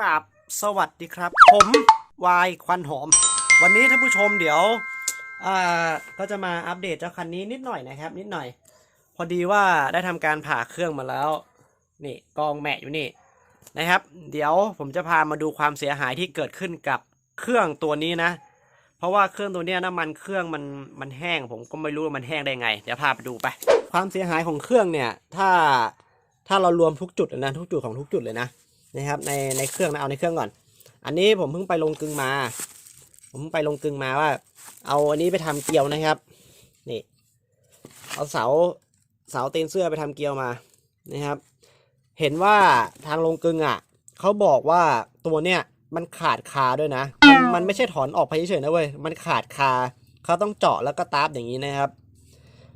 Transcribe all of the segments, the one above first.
ราบสวัสดีครับ ผมวายควันหอม วันนี้ท่านผู้ชมเดี๋ยวอ่าก็จะมาอัปเดตเจ้าคันนี้นิดหน่อยนะครับ นิดหน่อย พอดีว่าได้ทำการผ่าเครื่องมาแล้ว นี่กองแมะอยู่นี่นะครับ เดี๋ยวผมจะพามาดูความเสียหายที่เกิดขึ้นกับเครื่องตัวนี้นะ เพราะว่าเครื่องตัวนี้น้ำมันเครื่องมันมันแห้ง ผมก็ไม่รู้ว่ามันแห้งได้ไง เดี๋ยวพาไปดูไป ความเสียหายของเครื่องเนี่ย ถ้าถ้าเรารวมทุกจุดนะทุกจุดของทุกจุดเลยนะ นะครับในในเครื่องนะเอาในเครื่องก่อน อันนี้ผมเพิ่งไปลงกึงมา ผมเพิ่งไปลงกึงมาว่า เอาอันนี้ไปทำเกลียวนะครับนี่เอาเสาเสาเตีนเสื้อไปทำเกลียวมานะครับ เห็นว่าทางลงกึงอะเขาบอกว่าตัวเนี้ยมันขาดคาด้วยนะ มันไม่ใช่ถอนออกไปเฉยๆนะเว้ย มันขาดคา เขาต้องเจาะแล้วก็ตาบอย่างนี้นะครับ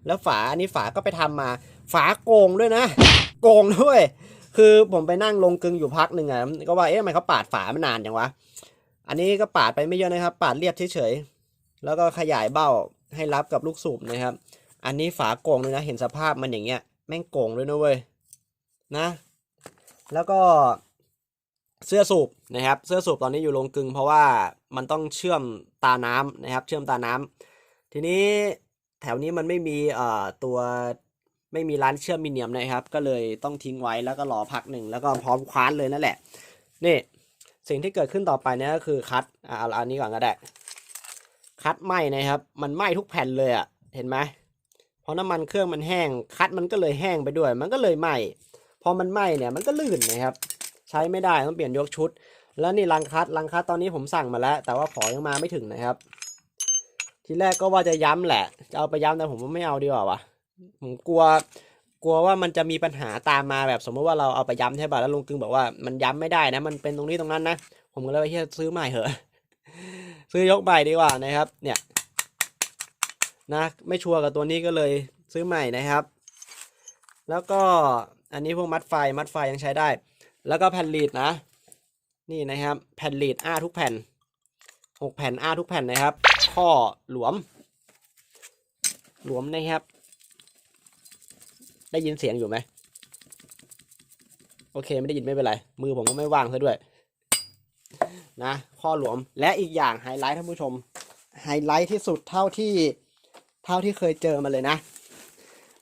แล้วฝาอันนี้ฝาก็ไปทำมา ฝาโกงด้วยนะ โกงด้วย คือผมไปนั่งลงกึงอยู่พักหนึ่งอะก็ว่าเอ๊ะทำไมเขาปาดฝามานานจังวะอันนี้ก็ปาดไปไม่เยอะนะครับ ปาดเรียบเฉยๆแล้วก็ขยายเบ้าให้รับกับลูกสูบนะครับ อันนี้ฝาโกงเลยนะเห็นสภาพมันอย่างเงี้ยแม่งโกงด้วยนะเว้ยนะ แล้วก็เสื้อสูบนะครับ เสื้อสูบตอนนี้อยู่ลงกึงเพราะว่ามันต้องเชื่อมตาน้ำนะครับ เชื่อมตาน้ำทีนี้แถวนี้มันไม่มีเอ่อตัว ไม่มีร้านเชื่อมมิเนียมนะครับ ก็เลยต้องทิ้งไว้แล้วก็รอพักหนึ่งแล้วก็พร้อมคว้านเลยนั่นแหละ นี่สิ่งที่เกิดขึ้นต่อไปนี่ก็คือคัดอ่าเอาอันนี้ก่อนก็ได้ คัดไหมนะครับ มันไหมทุกแผ่นเลยอะ่ะเห็นไหมเพราะน้ำมันเครื่องมันแห้ง คัดมันก็เลยแห้งไปด้วย มันก็เลยไหมพอมันไหมเนี่ยมันก็ลื่นนะครับ ใช้ไม่ได้ต้องเปลี่ยนยกชุด แล้วนี่รังคัดรังคัดตอนนี้ผมสั่งมาแล้ว แต่ว่าขอยังมาไม่ถึงนะครับ ทีแรกก็ว่าจะย้ำแหละ จะเอาไปย้ำแต่ผมว่าไม่เอาดีกว่าวะ ผมกลัว กลัวว่ามันจะมีปัญหาตามมาแบบสมมติว่าเราเอาไปย้ำใช่ป่ะแล้วลุงกึงบอกว่ามันย้ำไม่ได้นะ มันเป็นตรงนี้ตรงนั้นนะ ผมก็เลยว่าเฮียซื้อใหม่เหอะซื้อยกใหม่ดีกว่านะครับ เนี่ยนะไม่ชัวร์กับตัวนี้ก็เลยซื้อใหม่นะครับ แล้วก็อันนี้พวกมัดไฟมัดไฟยังใช้ได้ แล้วก็แผ่นลีดนะ นี่นะครับ แผ่นลีดอ้าทุกแผ่นหกแผ่นอ้าทุกแผ่นนะครับ ข้อหลวม หลวมนะครับ ได้ยินเสียงอยู่ไหมโอเคไม่ได้ยินไม่เป็นไร มือผมก็ไม่ว่างซะด้วย นะข้อหลวมและอีกอย่างไฮไลท์ท่านผู้ชมไฮไลท์ที่สุดเท่าที่เท่าที่เคยเจอมาเลยนะ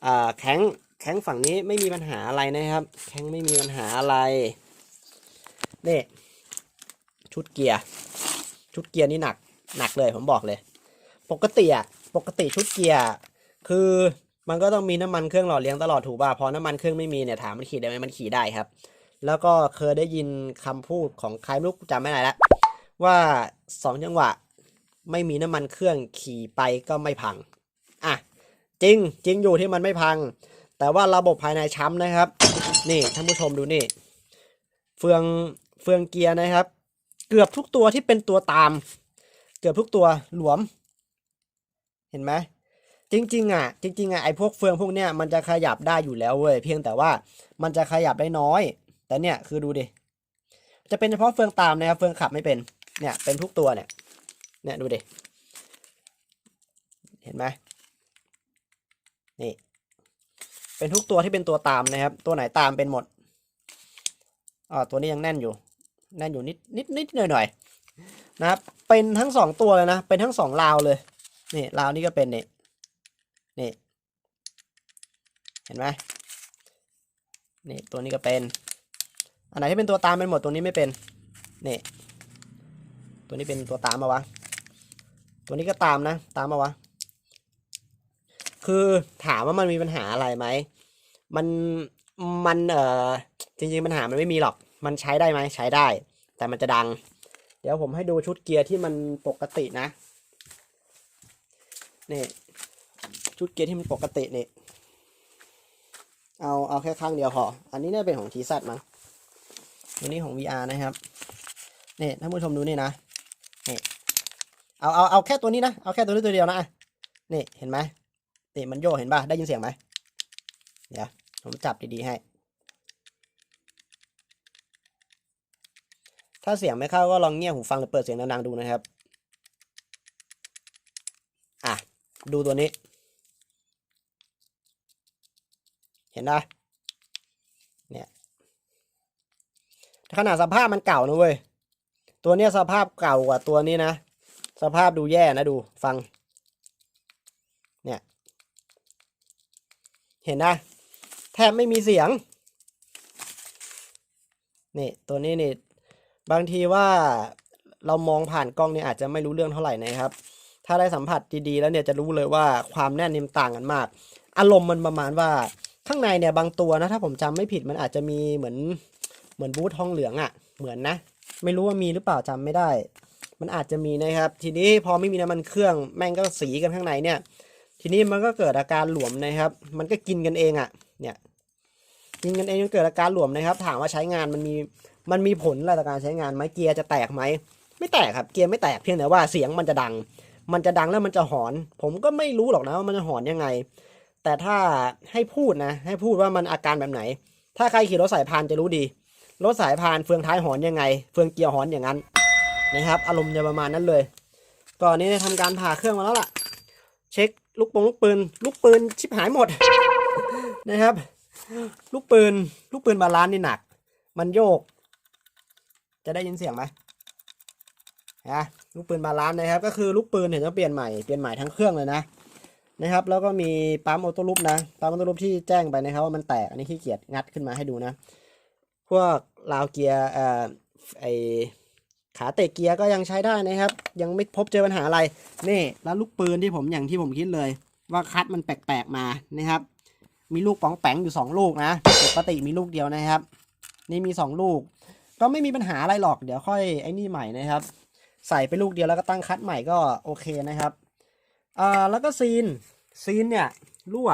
อ่าแข้งแข้งฝั่งนี้ไม่มีปัญหาอะไรนะครับ แข้งไม่มีปัญหาอะไรนี่ชุดเกียร์ชุดเกียร์นี่หนักหนักเลยผมบอกเลย ปกติอะปกติชุดเกียร์คือ มันก็ต้องมีน้ำมันเครื่องหล่อเลี้ยงตลอดถูกป่ะพอน้ำมันเครื่องไม่มีเนี่ยถามมันขี่ได้ไหมมันขี่ได้ครับ แล้วก็เคยได้ยินคำพูดของใครไม่รู้จำไม่ได้แล้วว่าสองจังหวะไม่มีน้ำมันเครื่องขี่ไปก็ไม่พังอะจริงจริงอยู่ที่มันไม่พัง แต่ว่าระบบภายในช้ำนะครับ นี่ท่านผู้ชมดูนี่ เฟืองเฟืองเกียร์นะครับ เกือบทุกตัวที่เป็นตัวตาม เกือบทุกตัวหลวม เห็นไหม จริงๆอะจริงๆอะไอ้พวกเฟืองพวกเนี้ยมันจะขยับได้อยู่แล้วเว้ยเพียงแต่ว่ามันจะขยับได้น้อย แต่เนี่ยคือดูดิจะเป็นเฉพาะเฟืองตามนะครับเฟืองขับไม่เป็นเนี่ยเป็นทุกตัวเนี่ยเนี่ยดูดิเห็นไหมนี่ เป็นทุกตัวที่เป็นตัวตามนะครับ ตัวไหนตามเป็นหมดอ่าตัวนี้ยังแน่นอยู่ แน่นอยู่นิดนิดนิดหน่อยหน่อยนะครับเป็นทั้งสองตัวเลยนะเป็นทั้งสองราวเลยนี่ราวนี้ก็เป็นเนี่ นี่ เห็นไหมนี่ตัวนี้ก็เป็น อันไหนที่เป็นตัวตามเป็นหมดตัวนี้ไม่เป็น นี่ ตัวนี้เป็นตัวตามมาวะ ตัวนี้ก็ตามนะ ตามมาวะ คือถามว่ามันมีปัญหาอะไรไหม มัน มันเอ่อจริงๆปัญหามันไม่มีหรอก มันใช้ได้ไหมใช้ได้ แต่มันจะดัง เดี๋ยวผมให้ดูชุดเกียร์ที่มันปกตินะ นี่ ชุดเกียร์ที่มันปกติเนี่ยเอาเอาแค่ข้างเดียวพอ อันนี้น่าเป็นของทีซัดมั้งตัวนี้ของ VR นะครับนี่ท่านผู้ชมดูนี่นะเนี่ยเอาเอาเอาแค่ตัวนี้นะ เอาแค่ตัวนี้ตัวเดียวนะอะนี่เห็นไหมนี่มันโยกเห็นป่ะ ได้ยินเสียงไหมเดี๋ยวผมจับดีๆให้ ถ้าเสียงไม่เข้าก็ลองเงี่ยหูฟังหรือเปิดเสียงดังๆดูนะครับ อะ ดูตัวนี้ เห็นไหมเนี่ยขนาดสภาพมันเก่านะเว้ยตัวเนี้ยสภาพเก่ากว่าตัวนี้นะ สภาพดูแย่นะดูฟัง เนี่ย เห็นนะ แทบไม่มีเสียง นี่ตัวนี้นี่บางทีว่าเรามองผ่านกล้องเนี่ยอาจจะไม่รู้เรื่องเท่าไหร่นะครับ ถ้าได้สัมผัสดีๆแล้วเนี่ยจะรู้เลยว่าความแน่นนี่มต่างกันมาก อารมณ์มันประมาณว่า ข้างในเนี่ยบางตัวนะถ้าผมจำไม่ผิดมันอาจจะมีเหมือนเหมือนบูททองเหลืองอะ่ะ เหมือนนะ ไม่รู้ว่ามีหรือเปล่าจำไม่ได้ มันอาจจะมีนะครับ ทีนี้พอไม่มีน้ำมันเครื่องแม่งก็สีกันข้างในเนี่ย ทีนี้มันก็เกิดอาการหลวมนะครับ มันก็กินกันเองอะ่ะ เนี่ยกินกันเองจนเกิดอาการหลวมนะครับ ถามว่าใช้งานมันมีมันมีผลอะไรต่อการใช้งานไหมเกียร์จะแตกไหมไม่แตกครับเกียร์ไม่แตกเพียงแต่ว่าเสียงมันจะดัง มันจะดังแล้วมันจะหอน ผมก็ไม่รู้หรอกนะว่ามันจะหอนยังไง แต่ถ้าให้พูดนะ ให้พูดว่ามันอาการแบบไหน ถ้าใครขี่รถสายพานจะรู้ดี รถสายพานเฟืองท้ายหอนยังไง เฟืองเกียร์หอนอย่างนั้นนะครับ อารมณ์จะประมาณนั้นเลย ก่อนนี้ได้ทำการผ่าเครื่องมาแล้วล่ะ เช็คลูกปงลูกปืน ลูกปืนชิบหายหมดนะครับ ลูกปืน ลูกปืนบาลานซ์นี่หนัก มันโยก จะได้ยินเสียงไหมฮะลูกปืนบาลานซ์นะครับ ก็คือลูกปืนเห็นจะเปลี่ยนใหม่ เปลี่ยนใหม่ทั้งเครื่องเลยนะ นะครับ แล้วก็มีปั๊มออโต้ลูปนะ ปั๊มออโต้ลูปที่แจ้งไปนะครับว่ามันแตก อันนี้ขี้เกียจงัดขึ้นมาให้ดูนะ พวกราวเกียร์เอ่อไอขาเตะเกียร์ก็ยังใช้ได้นะครับ ยังไม่พบเจอปัญหาอะไร นี่ แล้วลูกปืนที่ผมอย่างที่ผมคิดเลย ว่าคัดมันแปลกๆมานะครับ มีลูกป๋องแปงอยู่สองลูกนะ ปกติมีลูกเดียวนะครับ นี่มีสองลูก ก็ไม่มีปัญหาอะไรหรอก เดี๋ยวค่อยไอ้นี่ใหม่นะครับ ใส่ไปลูกเดียวแล้วก็ตั้งคัดใหม่ก็โอเคนะครับ อ่าแล้วก็ซีนซีนเนี่ยรั่ว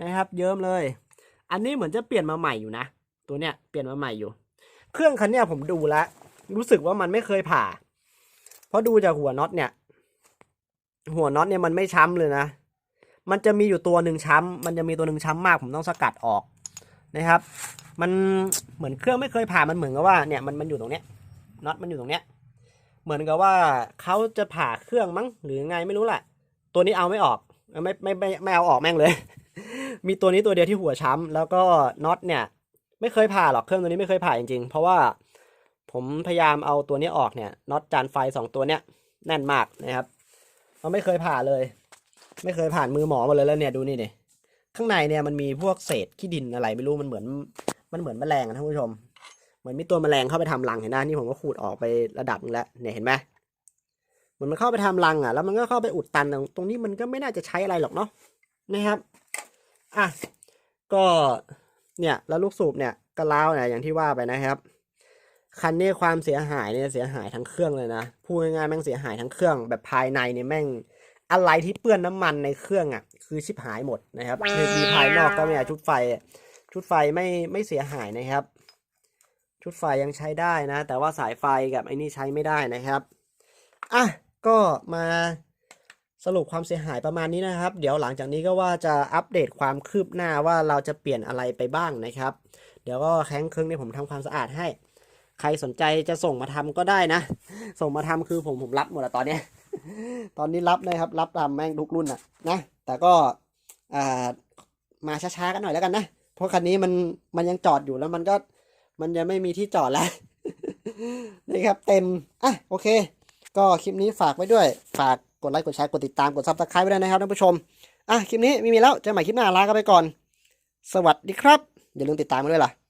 นะครับ เยิ้มเลย อันนี้เหมือนจะเปลี่ยนมาใหม่อยู่นะ ตัวเนี้ยเปลี่ยนมาใหม่อยู่ เครื่องคันเนี้ยผมดูแล้ว รู้สึกว่ามันไม่เคยผ่า เพราะดูจากหัวน็อตเนี่ย หัวน็อตเนี่ยมันไม่ช้ำเลยนะ มันจะมีอยู่ตัวหนึ่งช้ำ มันจะมีตัวหนึ่งช้ำมากผมต้องสกัดออกนะครับ มันเหมือนเครื่องไม่เคยผ่ามันเหมือนกับว่าเนี่ยมันมันอยู่ตรงเนี้ยน็อตมันอยู่ตรงเนี้ย เหมือนกับว่าเขาจะผ่าเครื่องมั้งหรือไงไม่รู้แหละ ตัวนี้เอาไม่ออกไม่ไม่ไม่ไม่เอาออกแม่งเลย มีตัวนี้ตัวเดียวที่หัวช้ำแล้วก็น็อตเนี่ย ไม่เคยผ่าหรอกเครื่องตัวนี้ไม่เคยผ่าจริงๆ เพราะว่าผมพยายามเอาตัวนี้ออกเนี่ยน็อตจานไฟสองตัวเนี้ยแน่นมากนะครับเราไม่เคยผ่าเลย ไม่เคยผ่านมือหมอมาเลยแล้วเนี่ยดูนี่ดิข้างในเนี่ยมันมีพวกเศษขี้ดินอะไรไม่รู้มันเหมือนมันเหมือนแมลงอะท่านผู้ชม เหมือนมีตัวแมลงเข้าไปทำรังเห็นไหมนี่ผมก็ขูดออกไประดับนึงแล้วเนี่ยเห็นไหมเหมือนมันเข้าไปทำรังอะแล้วมันก็เข้าไปอุดตันตรงนี้มันก็ไม่น่าจะใช้อะไรหรอกเนาะนะครับอะก็เนี่ยแล้วลูกสูบเนี่ยก็ล้าวเนี่ยอย่างที่ว่าไปนะครับคันนี้ความเสียหายเนี่ยเสียหายทั้งเครื่องเลยนะพูดง่ายๆแม่งเสียหายทั้งเครื่องแบบภายในเนี่ยแม่งอะไรที่เปื้อนน้ำมันในเครื่องอะ คือชิบหายหมดนะครับมีภายนอกก็ไม่ชุดไฟชุดไฟไม่ไม่เสียหายนะครับ ชุดไฟยังใช้ได้นะ แต่ว่าสายไฟกับไอ้นี่ใช้ไม่ได้นะครับอะก็มาสรุปความเสียหายประมาณนี้นะครับ เดี๋ยวหลังจากนี้ก็ว่าจะอัปเดตความคืบหน้าว่าเราจะเปลี่ยนอะไรไปบ้างนะครับ เดี๋ยวก็แข้งเครื่องนี่ผมทำความสะอาดให้ ใครสนใจจะส่งมาทำก็ได้นะ ส่งมาทำคือผมผมรับหมดอะตอนนี้ ตอนนี้รับนะครับ รับทำแม่งทุกรุ่นอะนะ แต่ก็อ่ามาช้าๆกันหน่อยแล้วกันนะ เพราะคันนี้มันมันยังจอดอยู่แล้วมันก็ มันจะไม่มีที่จอดแล้วนี่ครับเต็ม อะโอเค ก็คลิปนี้ฝากไว้ด้วย ฝากกดไลค์กดแชร์กดติดตามกดซับสไครต์ไว้ด้วยนะครับท่านผู้ชม อะคลิปนี้ไม่มีแล้วเจอใหม่คลิปหน้าลากันไปก่อน สวัสดีครับ อย่าลืมติดตามกันด้วยล่ะ